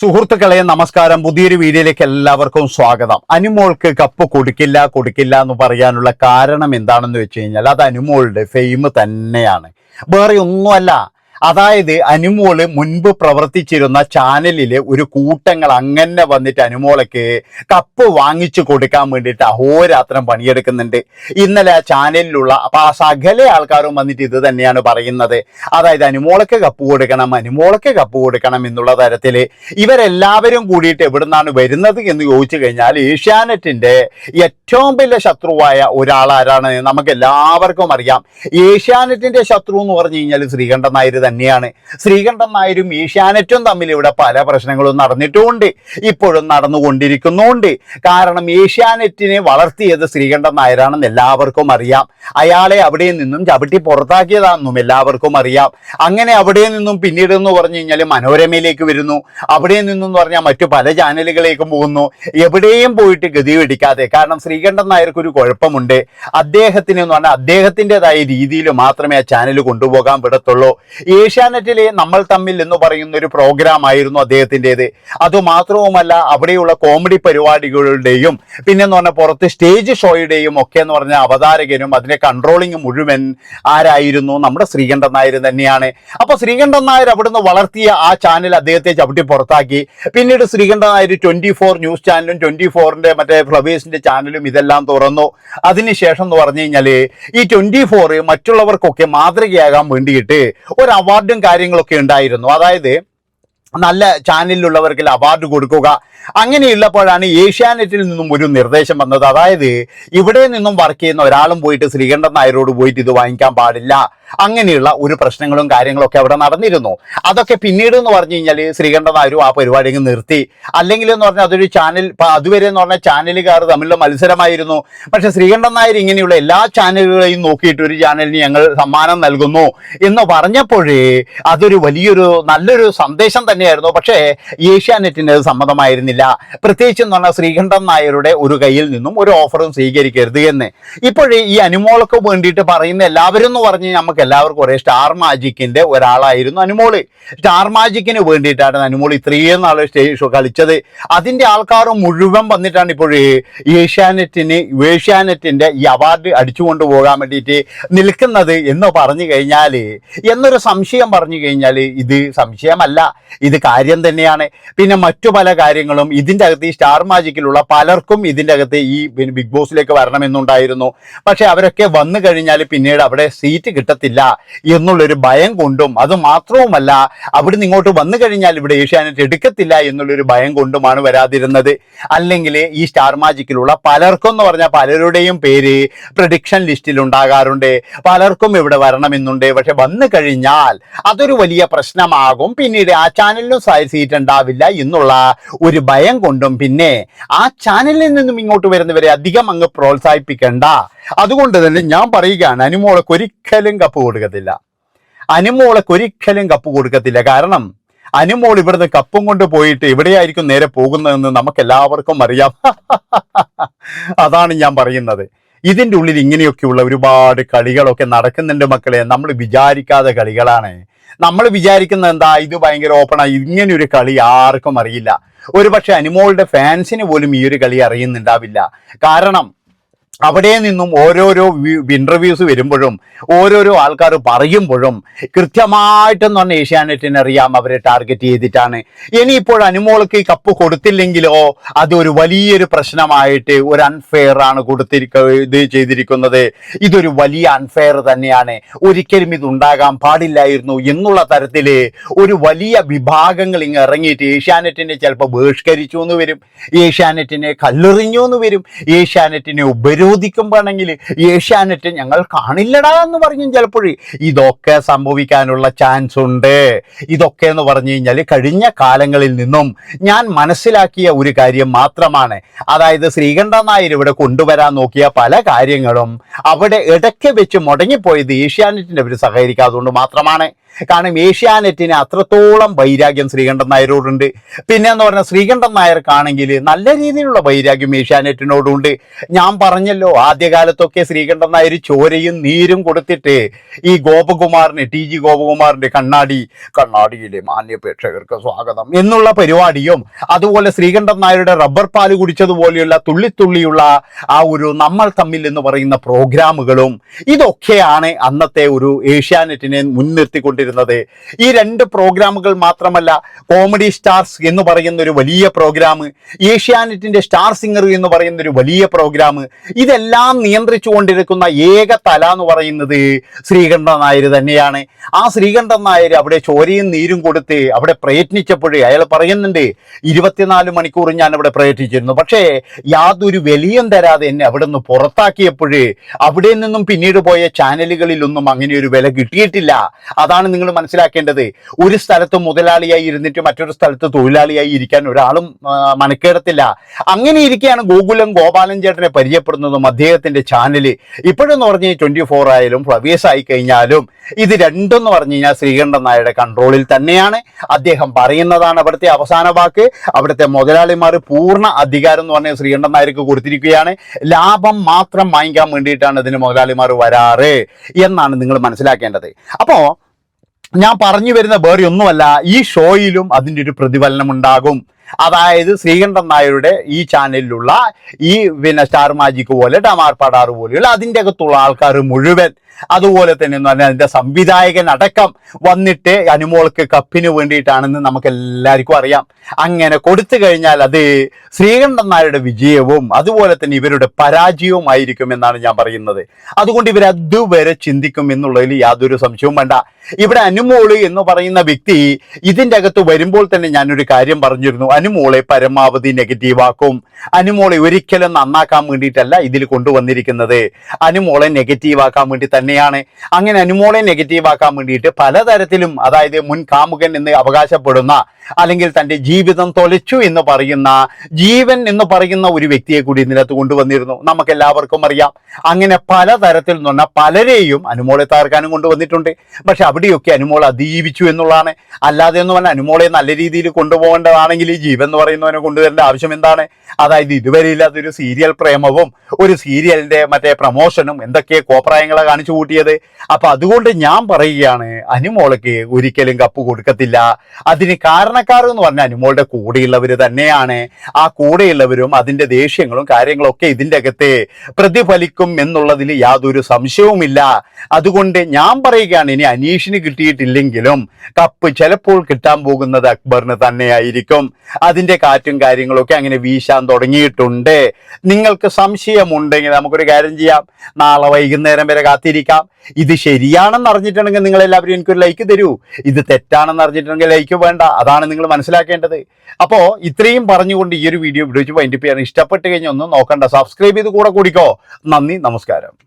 സുഹൃത്തുക്കളെ നമസ്കാരം. പുതിയൊരു വീഡിയോയിലേക്ക് എല്ലാവർക്കും സ്വാഗതം. അനുമോൾക്ക് കപ്പ് കൊടുക്കില്ല കൊടുക്കില്ല എന്ന് പറയാനുള്ള കാരണം എന്താണെന്ന് വെച്ച് കഴിഞ്ഞാൽ അത് അനുമോളുടെ ഫെയിം തന്നെയാണ്. വേറെ ഒന്നുമല്ല. അതായത് അനുമോൾ മുൻപ് പ്രവർത്തിച്ചിരുന്ന ചാനലിൽ ഒരു കൂട്ടങ്ങൾ അങ്ങനെ വന്നിട്ട് അനുമോളക്ക് കപ്പ് വാങ്ങിച്ചു കൊടുക്കാൻ വേണ്ടിയിട്ട് അഹോരാത്രം പണിയെടുക്കുന്നുണ്ട്. ഇന്നലെ ആ ചാനലിലുള്ള അപ്പൊ ആ സകല ആൾക്കാരും വന്നിട്ട് ഇത് തന്നെയാണ് പറയുന്നത്. അതായത് അനുമോളക്ക് കപ്പ് കൊടുക്കണം അനുമോളക്ക് കപ്പ് കൊടുക്കണം എന്നുള്ള തരത്തിൽ ഇവരെല്ലാവരും കൂടിയിട്ട് എവിടുന്നാണ് വരുന്നത് എന്ന് ചോദിച്ചു കഴിഞ്ഞാൽ ഏഷ്യാനെറ്റിന്റെ ഏറ്റവും വലിയ ശത്രുവായ ഒരാളാരാണ് നമുക്ക് എല്ലാവർക്കും അറിയാം. ഏഷ്യാനെറ്റിന്റെ ശത്രു എന്ന് പറഞ്ഞു കഴിഞ്ഞാൽ ശ്രീകണ്ഠൻ നായർ തന്നെയാണ്. ശ്രീകണ്ഠൻ നായരും ഏഷ്യാനെറ്റും തമ്മിൽ ഇവിടെ പല പ്രശ്നങ്ങളും നടന്നിട്ടുമുണ്ട് ഇപ്പോഴും നടന്നുകൊണ്ടിരിക്കുന്നുണ്ട്. കാരണം ഏഷ്യാനെറ്റിനെ വളർത്തിയത് ശ്രീകണ്ഠൻ നായരാണെന്ന് എല്ലാവർക്കും അറിയാം. അയാളെ അവിടെ നിന്നും ചവിട്ടി പുറത്താക്കിയതാണെന്നും എല്ലാവർക്കും അറിയാം. അങ്ങനെ അവിടെ നിന്നും പിന്നീട് എന്ന് പറഞ്ഞു കഴിഞ്ഞാൽ മനോരമയിലേക്ക് വരുന്നു. അവിടെ നിന്നും പറഞ്ഞാൽ മറ്റു പല ചാനലുകളിലേക്കും പോകുന്നു. എവിടെയും പോയിട്ട് ഗതി പിടിക്കാതെ. കാരണം ശ്രീകണ്ഠൻ നായർക്ക് ഒരു കുഴപ്പമുണ്ട്. അദ്ദേഹത്തിന് എന്ന് പറഞ്ഞാൽ അദ്ദേഹത്തിന്റെതായ രീതിയിൽ മാത്രമേ ആ ചാനൽ കൊണ്ടുപോകാൻ വിടത്തുള്ളൂ. ഏഷ്യാനെറ്റിലെ നമ്മൾ തമ്മിൽ എന്ന് പറയുന്ന ഒരു പ്രോഗ്രാം ആയിരുന്നു അദ്ദേഹത്തിന്റെത്. അതുമാത്രവുമല്ല അവിടെയുള്ള കോമഡി പരിപാടികളുടെയും പിന്നെന്ന് പറഞ്ഞാൽ പുറത്ത് സ്റ്റേജ് ഷോയുടെയും ഒക്കെ എന്ന് പറഞ്ഞ അവതാരകനും അതിന്റെ കൺട്രോളിങ് മുഴുവൻ ആരായിരുന്നു? നമ്മുടെ ശ്രീകണ്ഠൻ നായർ തന്നെയാണ്. അപ്പോൾ ശ്രീകണ്ഠൻ നായർ അവിടുന്ന് വളർത്തിയ ആ ചാനൽ അദ്ദേഹത്തെ ചവിട്ടി പുറത്താക്കി. പിന്നീട് Sreekandan Nair twenty four news ചാനലും ട്വന്റി ഫോറിന്റെ മറ്റേ ഫ്ലവേഴ്സിന്റെ ചാനലും ഇതെല്ലാം തുറന്നു. അതിനുശേഷം എന്ന് പറഞ്ഞു കഴിഞ്ഞാൽ ഈ ട്വന്റി ഫോർ മറ്റുള്ളവർക്കൊക്കെ മാതൃകയാകാൻ വേണ്ടിയിട്ട് ഒരു അവാർഡും കാര്യങ്ങളൊക്കെ ഉണ്ടായിരുന്നു. അതായത് നല്ല ചാനലിലുള്ളവർക്ക് അവാർഡ് കൊടുക്കുക. അങ്ങനെയുള്ളപ്പോഴാണ് ഏഷ്യാനെറ്റിൽ നിന്നും ഒരു നിർദ്ദേശം വന്നത്. അതായത് ഇവിടെ നിന്നും വർക്ക് ചെയ്യുന്ന ഒരാളും പോയിട്ട് ശ്രീകണ്ഠൻ നായരോട് പോയിട്ട് ഇത് വാങ്ങിക്കാൻ പാടില്ല. അങ്ങനെയുള്ള ഒരു പ്രശ്നങ്ങളും കാര്യങ്ങളൊക്കെ അവിടെ നടന്നിരുന്നു. അതൊക്കെ പിന്നീട് എന്ന് പറഞ്ഞു കഴിഞ്ഞാൽ ശ്രീകണ്ഠൻ നായരും ആ പരിപാടി അങ്ങ് നിർത്തി. അല്ലെങ്കിൽ എന്ന് പറഞ്ഞാൽ അതൊരു ചാനൽ അതുവരെ എന്ന് പറഞ്ഞാൽ ചാനലുകാർ തമ്മിലുള്ള മത്സരമായിരുന്നു. പക്ഷെ ശ്രീകണ്ഠൻ നായർ ഇങ്ങനെയുള്ള എല്ലാ ചാനലുകളെയും നോക്കിയിട്ട് ഒരു ചാനലിന് ഞങ്ങൾ സമ്മാനം നൽകുന്നു എന്ന് പറഞ്ഞപ്പോഴേ അതൊരു വലിയൊരു നല്ലൊരു സന്ദേശം തന്നെയായിരുന്നു. പക്ഷേ ഏഷ്യാനെറ്റിന് അത് സമ്മതമായിരുന്നില്ല. പ്രത്യേകിച്ച് എന്ന് പറഞ്ഞാൽ ശ്രീകണ്ഠൻ നായരുടെ ഒരു കയ്യിൽ നിന്നും ഒരു ഓഫറും സ്വീകരിക്കരുത് എന്ന്. ഇപ്പോഴേ ഈ അനുമോളൊക്കെ വേണ്ടിയിട്ട് പറയുന്ന എല്ലാവരും എന്ന് പറഞ്ഞ് നമുക്ക് എല്ലാവർക്കും ഒരേ സ്റ്റാർ മാജിക്കിന്റെ ഒരാളായിരുന്നു അനുമോൾ. സ്റ്റാർ മാജിക്കിന് വേണ്ടിയിട്ടാണ് അനുമോൾ ഇത്രയും നാൾ സ്റ്റേജ് ഷോ കളിച്ചത്. അതിന്റെ ആൾക്കാർ മുഴുവൻ വന്നിട്ടാണ് ഇപ്പോൾ ഏഷ്യാനെറ്റിന് ഏഷ്യാനെറ്റിന്റെ ഈ അവാർഡ് അടിച്ചുകൊണ്ട് പോകാൻ വേണ്ടിയിട്ട് നിൽക്കുന്നത് എന്ന് പറഞ്ഞു കഴിഞ്ഞാൽ എന്നൊരു സംശയം പറഞ്ഞു കഴിഞ്ഞാൽ ഇത് സംശയമല്ല. ഇത് കാര്യം തന്നെയാണ്. പിന്നെ മറ്റു പല കാര്യങ്ങളും ഇതിന്റെ അകത്ത് ഈ സ്റ്റാർ മാജിക്കിലുള്ള പലർക്കും ഇതിന്റെ അകത്ത് ഈ ബിഗ് ബോസിലേക്ക് വരണമെന്നുണ്ടായിരുന്നു. പക്ഷെ അവരൊക്കെ വന്നു കഴിഞ്ഞാൽ പിന്നീട് അവിടെ സീറ്റ് കിട്ടത്തില്ല എന്നുള്ളൊരു ഭയം കൊണ്ടും അത് മാത്രവുമല്ല അവിടുന്ന് ഇങ്ങോട്ട് വന്നു കഴിഞ്ഞാൽ ഇവിടെ ഏഷ്യാനെറ്റ് എടുക്കത്തില്ല എന്നുള്ളൊരു ഭയം കൊണ്ടുമാണ് വരാതിരുന്നത്. അല്ലെങ്കിൽ ഈ സ്റ്റാർ മാജിക്കിലുള്ള പലർക്കും എന്ന് പറഞ്ഞാൽ പലരുടെയും പേര് പ്രഡിക്ഷൻ ലിസ്റ്റിൽ ഉണ്ടാകാറുണ്ട്. പലർക്കും ഇവിടെ വരണമെന്നുണ്ട്. പക്ഷെ വന്നു കഴിഞ്ഞാൽ അതൊരു വലിയ പ്രശ്നമാകും. പിന്നീട് ആ ചാനലിനും സീറ്റ് ഉണ്ടാവില്ല എന്നുള്ള ഒരു ഭയം കൊണ്ടും പിന്നെ ആ ചാനലിൽ നിന്നും ഇങ്ങോട്ട് വരുന്നവരെ അധികം അങ്ങ് പ്രോത്സാഹിപ്പിക്കണ്ട. അതുകൊണ്ട് തന്നെ ഞാൻ പറയുകയാണ് അനുമോളക്ക് ഒരിക്കലും കപ്പ് കൊടുക്കത്തില്ല. അനുമോളക്ക് ഒരിക്കലും കപ്പ് കൊടുക്കത്തില്ല. കാരണം അനുമോൾ ഇവിടുന്ന് കപ്പും കൊണ്ട് പോയിട്ട് എവിടെയായിരിക്കും നേരെ പോകുന്നതെന്ന് നമുക്ക് എല്ലാവർക്കും അറിയാം. അതാണ് ഞാൻ പറയുന്നത്. ഇതിന്റെ ഉള്ളിൽ ഇങ്ങനെയൊക്കെയുള്ള ഒരുപാട് കളികളൊക്കെ നടക്കുന്നുണ്ട് മക്കളെ. നമ്മൾ വിചാരിക്കാതെ കളികളാണ്. നമ്മൾ വിചാരിക്കുന്നത് എന്താ ഇത് ഭയങ്കര ഓപ്പണായി ഇങ്ങനെ ഒരു കളി ആർക്കും അറിയില്ല. ഒരു പക്ഷെ അനുമോളുടെ ഫാൻസിന് പോലും ഈ ഒരു കളി അറിയുന്നുണ്ടാവില്ല. കാരണം അവിടെ നിന്നും ഓരോരോ ഇന്റർവ്യൂസ് വരുമ്പോഴും ഓരോരോ ആൾക്കാർ പറയുമ്പോഴും കൃത്യമായിട്ടെന്ന് പറഞ്ഞ ഏഷ്യാനെറ്റിന് അറിയാം അവരെ ടാർഗറ്റ് ചെയ്തിട്ടാണ്. ഇനിയിപ്പോൾ അനുമോൾക്ക് ഈ കപ്പ് കൊടുത്തില്ലെങ്കിലോ അതൊരു വലിയൊരു പ്രശ്നമായിട്ട് ഒരു അൺഫെയർ ആണ് കൊടുത്തിരിക്ക ഇത് ചെയ്തിരിക്കുന്നത്. ഇതൊരു വലിയ അൺഫെയർ തന്നെയാണ്. ഒരിക്കലും ഇത് ഉണ്ടാകാൻ പാടില്ലായിരുന്നു എന്നുള്ള തരത്തിൽ ഒരു വലിയ വിഭാഗങ്ങൾ ഇങ്ങ് ഇറങ്ങിയിട്ട് ഏഷ്യാനെറ്റിനെ ചിലപ്പോൾ ബഹിഷ്കരിച്ചു എന്ന് വരും. ഏഷ്യാനെറ്റിനെ കല്ലെറിഞ്ഞു എന്ന് വരും. ഏഷ്യാനെറ്റിനെ ഉപരോധിക്കുമ്പോഴാണെങ്കിൽ ഏഷ്യാനെറ്റ് ഞങ്ങൾ കാണില്ലടാ എന്ന് പറഞ്ഞു ചിലപ്പോഴേ ഇതൊക്കെ സംഭവിക്കാനുള്ള ചാൻസ് ഉണ്ട്. ഇതൊക്കെ എന്ന് പറഞ്ഞു കഴിഞ്ഞാൽ കഴിഞ്ഞ കാലങ്ങളിൽ നിന്നും ഞാൻ മനസ്സിലാക്കിയ ഒരു കാര്യം മാത്രമാണ്. അതായത് ശ്രീകണ്ഠൻ നായർ ഇവിടെ കൊണ്ടുവരാൻ നോക്കിയ പല കാര്യങ്ങളും അവിടെ ഇടയ്ക്ക് വെച്ച് മുടങ്ങിപ്പോയത് ഏഷ്യാനെറ്റിന്റെ അവർ സഹകരിക്കാതുകൊണ്ട് മാത്രമാണ്. കാരണം ഏഷ്യാനെറ്റിന് അത്രത്തോളം വൈരാഗ്യം ശ്രീകണ്ഠൻ നായരോടുണ്ട്. പിന്നെ എന്ന് പറഞ്ഞാൽ ശ്രീകണ്ഠൻ നായർക്കാണെങ്കിൽ നല്ല രീതിയിലുള്ള വൈരാഗ്യം ഏഷ്യാനെറ്റിനോടുണ്ട്. ഞാൻ പറഞ്ഞല്ലോ ആദ്യകാലത്തൊക്കെ ശ്രീകണ്ഠൻ നായർ ചോരയും നീരും കൊടുത്തിട്ട് ഈ ഗോപകുമാറിന് ടി ജി ഗോപകുമാറിന്റെ കണ്ണാടി കണ്ണാടിയിലെ മാന്യ പ്രേക്ഷകർക്ക് സ്വാഗതം. എന്നുള്ള പരിപാടിയും അതുപോലെ ശ്രീകണ്ഠൻ നായരുടെ റബ്ബർ പാൽ കുടിച്ചതുപോലെയുള്ള തുള്ളിത്തുള്ളിയുള്ള ആ ഒരു നമ്മൾ തമ്മിൽ എന്ന് പറയുന്ന പ്രോഗ്രാമുകളും ഇതൊക്കെയാണ് അന്നത്തെ ഒരു ഏഷ്യാനെറ്റിനെ മുൻനിർത്തിക്കൊണ്ടിരുന്നത്. ഈ രണ്ട് പ്രോഗ്രാമുകൾ മാത്രമല്ല കോമഡി സ്റ്റാർസ് എന്ന് പറയുന്ന ഒരു വലിയ പ്രോഗ്രാം ഏഷ്യാനെറ്റിന്റെ സ്റ്റാർ സിംഗർ എന്ന് പറയുന്ന ഒരു വലിയ പ്രോഗ്രാം ഇതെല്ലാം നിയന്ത്രിച്ചു കൊണ്ടിരിക്കുന്ന ഏക തല എന്ന് പറയുന്നത് ശ്രീകണ്ഠൻ നായർ തന്നെയാണ്. ആ ശ്രീകണ്ഠൻ നായർ അവിടെ ചോരയും നീരും കൊടുത്ത് അവിടെ പ്രയത്നിച്ചപ്പോഴേ അയാൾ പറയുന്നുണ്ട് ഇരുപത്തിനാല് മണിക്കൂർ ഞാൻ അവിടെ പ്രയത്നിച്ചിരുന്നു. പക്ഷേ യാതൊരു വലിയം തരാതെ എന്നെ അവിടെ നിന്ന് പുറത്താക്കിയപ്പോഴേ അവിടെ നിന്നും പിന്നീട് പോയ ചാനലുകളിലൊന്നും അങ്ങനെ ഒരു വില കിട്ടിയിട്ടില്ല. അതാണ് നിങ്ങൾ മനസ്സിലാക്കേണ്ടത്. ഒരു സ്ഥലത്ത് മുതലാളിയായി ഇരുന്നിട്ട് മറ്റൊരു സ്ഥലത്ത് തൊഴിലാളിയായി ഇരിക്കാൻ ഒരാളും മനക്കേടത്തില്ല. അങ്ങനെ ഇരിക്കുകയാണ് ഗോകുലം ഗോപാലൻ ചേട്ടനെ പരിചയപ്പെടുന്നതും. അദ്ദേഹത്തിന്റെ ചാനൽ ഇപ്പോഴെന്ന് പറഞ്ഞ് ട്വന്റി ഫോർ ആയാലും ഫ്ലവേഴ്സ് ആയി കഴിഞ്ഞാലും ഇത് രണ്ടെന്ന് പറഞ്ഞു കഴിഞ്ഞാൽ ശ്രീകണ്ഠൻ നായരുടെ കൺട്രോളിൽ തന്നെയാണ്. അദ്ദേഹം പറയുന്നതാണ് അവിടുത്തെ അവസാന വാക്ക്. അവിടുത്തെ മുതലാളിമാർ പൂർണ അധികാരം എന്ന് പറഞ്ഞ ശ്രീകണ്ഠൻ നായർക്ക് കൊടുത്തിരിക്കുകയാണ്. ലാഭം മാത്രം വാങ്ങിക്കാൻ വേണ്ടിയിട്ടാണ് ഇതിന് മുതലാളിമാർ വരാറ് എന്നാണ് നിങ്ങൾ മനസ്സിലാക്കേണ്ടത്. അപ്പോൾ ഞാൻ പറഞ്ഞു വരുന്ന വേറെ ഒന്നുമല്ല ഈ ഷോയിലും അതിന്റെ ഒരു പ്രതിഫലനം ഉണ്ടാകും. അതായത് ശ്രീകണ്ഠൻ നായരുടെ ഈ ചാനലിലുള്ള ഈ പിന്നെ സ്റ്റാർ മാജിക് പോലെ ഡമാർ പടാർ പോലെയുള്ള അതിന്റെ അകത്തുള്ള ആൾക്കാർ മുഴുവൻ. അതുപോലെ തന്നെ എന്ന് പറഞ്ഞാൽ അതിന്റെ സംവിധായകൻ അടക്കം വന്നിട്ട് അനുമോൾക്ക് കപ്പിന് വേണ്ടിയിട്ടാണെന്ന് നമുക്ക് എല്ലാവർക്കും അറിയാം. അങ്ങനെ കൊടുത്തു കഴിഞ്ഞാൽ അത് ശ്രീകണ്ഠൻ നായരുടെ വിജയവും അതുപോലെ തന്നെ ഇവരുടെ പരാജയവും ആയിരിക്കും എന്നാണ് ഞാൻ പറയുന്നത്. അതുകൊണ്ട് ഇവർ അതുവരെ ചിന്തിക്കും എന്നുള്ളതിൽ യാതൊരു സംശയവും വേണ്ട. ഇവിടെ അനുമോൾ എന്ന് പറയുന്ന വ്യക്തി ഇതിന്റെ അകത്ത് വരുമ്പോൾ തന്നെ ഞാനൊരു കാര്യം പറഞ്ഞിരുന്നു. അനുമോളെ പരമാവധി നെഗറ്റീവ് ആക്കും. അനുമോളെ ഒരിക്കലും നന്നാക്കാൻ വേണ്ടിയിട്ടല്ല ഇതിൽ കൊണ്ടുവന്നിരിക്കുന്നത്. അനുമോളെ നെഗറ്റീവ് ആക്കാൻ വേണ്ടി തന്നെയാണ്. അങ്ങനെ അനുമോളെ നെഗറ്റീവ് ആക്കാൻ വേണ്ടിയിട്ട് പലതരത്തിലും അതായത് മുൻ കാമുകൻ എന്ന് അവകാശപ്പെടുന്ന അല്ലെങ്കിൽ തന്റെ ജീവിതം തൊലച്ചു എന്ന് പറയുന്ന ജീവൻ എന്ന് പറയുന്ന ഒരു വ്യക്തിയെ കൂടി ഇതിനകത്ത് കൊണ്ടുവന്നിരുന്നു. നമുക്ക് എല്ലാവർക്കും അറിയാം. അങ്ങനെ പലതരത്തിൽ നിന്ന് പലരെയും അനുമോളെ തകർക്കാനും കൊണ്ടുവന്നിട്ടുണ്ട്. പക്ഷെ അവിടെയൊക്കെ അനുമോൾ അതിജീവിച്ചു എന്നുള്ളതാണ്. അല്ലാതെ എന്ന് പറഞ്ഞാൽ അനുമോളെ നല്ല രീതിയിൽ കൊണ്ടുപോകേണ്ടതാണെങ്കിൽ ജീവൻ എന്ന് പറയുന്നവനെ കൊണ്ടുവരേണ്ട ആവശ്യം എന്താണ്? അതായത് ഇതുവരെ ഇല്ലാത്തൊരു സീരിയൽ പ്രേമവും ഒരു സീരിയലിന്റെ മറ്റേ പ്രമോഷനും എന്തൊക്കെ കോപ്രായങ്ങളെ കാണിച്ചു കൂട്ടിയത്. അപ്പൊ അതുകൊണ്ട് ഞാൻ പറയുകയാണ് അനുമോളയ്ക്ക് ഒരിക്കലും കപ്പ് കൊടുക്കത്തില്ല. അതിന് കാരണക്കാർ എന്ന് പറഞ്ഞ അനുമോളുടെ കൂടെയുള്ളവർ തന്നെയാണ്. ആ കൂടെയുള്ളവരും അതിന്റെ ദേഷ്യങ്ങളും കാര്യങ്ങളും ഒക്കെ ഇതിന്റെ അകത്ത് പ്രതിഫലിക്കും എന്നുള്ളതിൽ യാതൊരു സംശയവുമില്ല. അതുകൊണ്ട് ഞാൻ പറയുകയാണ് ഇനി അനീഷിന് കിട്ടിയിട്ടില്ലെങ്കിലും കപ്പ് ചിലപ്പോൾ കിട്ടാൻ പോകുന്നത് അക്ബറിന് തന്നെയായിരിക്കും. അതിന്റെ കാറ്റും കാര്യങ്ങളൊക്കെ അങ്ങനെ വീശാൻ തുടങ്ങിയിട്ടുണ്ട്. നിങ്ങൾക്ക് സംശയമുണ്ടെങ്കിൽ നമുക്കൊരു കാര്യം ചെയ്യാം. നാളെ വൈകുന്നേരം വരെ കാത്തിരിക്കാം. ഇത് ശരിയാണെന്ന് അറിഞ്ഞിട്ടുണ്ടെങ്കിൽ നിങ്ങൾ എല്ലാവരും എനിക്കൊരു ലൈക്ക് തരൂ. ഇത് തെറ്റാണെന്ന് അറിഞ്ഞിട്ടുണ്ടെങ്കിൽ ലൈക്ക് വേണ്ട. അതാണ് നിങ്ങൾ മനസ്സിലാക്കേണ്ടത്. അപ്പോൾ ഇത്രയും പറഞ്ഞുകൊണ്ട് ഈ ഒരു വീഡിയോ വിളിച്ച് വൈൻഡിപ്പിയാണ് ചെയ്യാൻ ഇഷ്ടപ്പെട്ട് കഴിഞ്ഞാൽ ഒന്ന് നോക്കണ്ട. സബ്സ്ക്രൈബ് ചെയ്ത് കൂടെ കൂടിക്കോ. നന്ദി നമസ്കാരം.